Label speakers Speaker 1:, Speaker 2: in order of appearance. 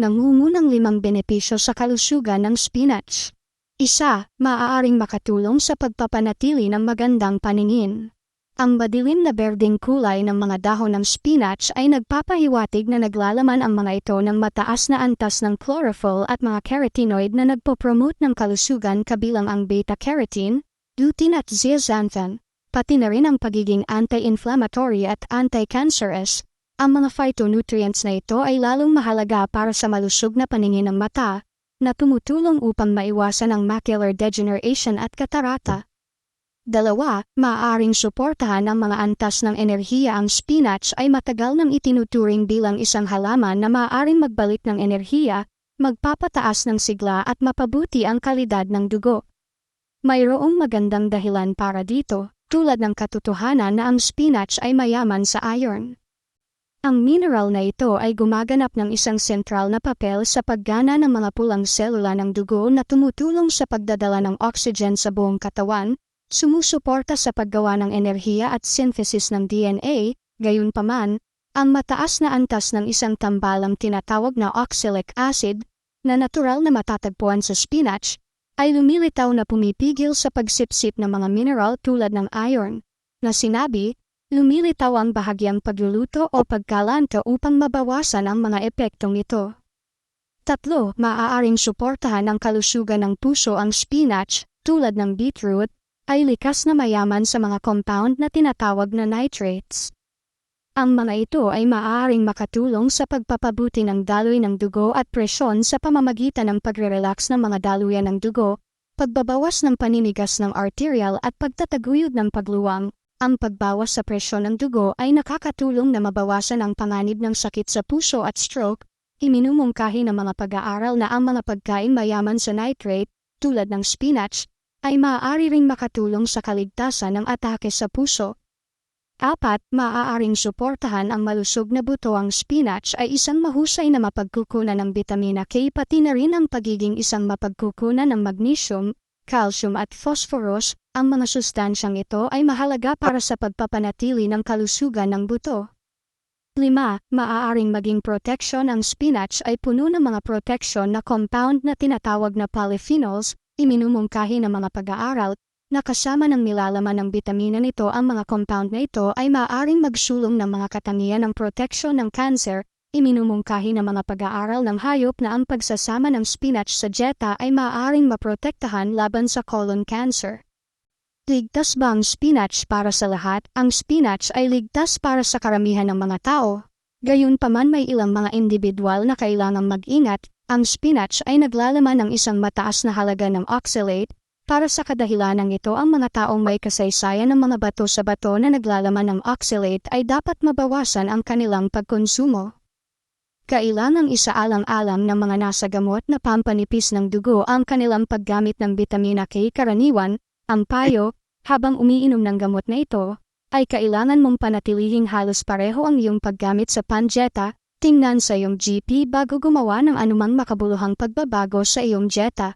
Speaker 1: nangungunang limang benepisyo sa kalusugan ng spinach. Isa, maaaring makatulong sa pagpapanatili ng magandang paningin. Ang madilim na berdeng kulay ng mga dahon ng spinach ay nagpapahiwatig na naglalaman ang mga ito ng mataas na antas ng chlorophyll at mga carotenoid na nagpopromote ng kalusugan kabilang ang beta-carotene, lutein at zeaxanthin, pati na rin ang pagiging anti-inflammatory at anti-cancerous. Ang mga phytonutrients na ito ay lalong mahalaga para sa malusog na paningin ng mata, na tumutulong upang maiwasan ang macular degeneration at katarata. Dalawa, maaaring suportahan ng mga antas ng enerhiya ang spinach ay matagal nang itinuturing bilang isang halaman na maaaring magbalik ng enerhiya, magpapataas ng sigla at mapabuti ang kalidad ng dugo. Mayroong magandang dahilan para dito, tulad ng katotohanan na ang spinach ay mayaman sa iron. Ang mineral na ito ay gumaganap ng isang sentral na papel sa paggana ng mga pulang selula ng dugo na tumutulong sa pagdadala ng oxygen sa buong katawan, sumusuporta sa paggawa ng enerhiya at synthesis ng DNA, gayunpaman, ang mataas na antas ng isang tambalang tinatawag na oxalic acid, na natural na matatagpuan sa spinach, ay lumilitaw na pumipigil sa pagsipsip ng mga mineral tulad ng iron, na sinabi, lumilitaw ang bahagyang pagluluto o pagkalanto upang mabawasan ang mga epektong ito. Tatlo, maaaring suportahan ng kalusugan ng puso ang spinach, tulad ng beetroot, ay likas na mayaman sa mga compound na tinatawag na nitrates. Ang mga ito ay maaaring makatulong sa pagpapabuti ng daloy ng dugo at presyon sa pamamagitan ng pagre-relax ng mga daluyan ng dugo, pagbabawas ng paninigas ng arterial at pagtataguyod ng pagluwang. Ang pagbawas sa presyon ng dugo ay nakakatulong na mabawasan ang panganib ng sakit sa puso at stroke. Iminumungkahi ng mga pag-aaral na ang mga pagkain mayaman sa nitrate, tulad ng spinach, ay maaari ring makatulong sa kaligtasan ng atake sa puso. Apat, maaaring suportahan ang malusog na buto ang spinach ay isang mahusay na mapagkukunan ng vitamina K pati na rin ang pagiging isang mapagkukunan ng magnesium, calcium at phosphorus, ang mga sustansyang ito ay mahalaga para sa pagpapanatili ng kalusugan ng buto. 5. Maaaring maging protection ang spinach ay puno ng mga protection na compound na tinatawag na polyphenols, iminumungkahi ng mga pag-aaral na kasama ng nilalaman ng bitamina nito ang mga compound na ito ay maaaring magsulong ng mga katangian ng proteksyon ng cancer, iminumungkahi ng mga pag-aaral ng hayop na ang pagsasama ng spinach sa dieta ay maaaring maprotektahan laban sa colon cancer. Ligtas ba ang spinach para sa lahat? Ang spinach ay ligtas para sa karamihan ng mga tao. Gayunpaman may ilang mga individual na kailangang mag-ingat, ang spinach ay naglalaman ng isang mataas na halaga ng oxalate, para sa kadahilanang ito ang mga taong may kasaysayan ng mga bato sa bato na naglalaman ng oxalate ay dapat mabawasan ang kanilang pagkonsumo. Kailangang isaalang-alang ng mga nasa gamot na pampanipis ng dugo ang kanilang paggamit ng vitamina K karaniwan, ang payo, habang umiinom ng gamot na ito, ay kailangan mong panatilihing halos pareho ang iyong paggamit sa panjeta, tingnan sa iyong GP bago gumawa ng anumang makabuluhang pagbabago sa iyong dieta.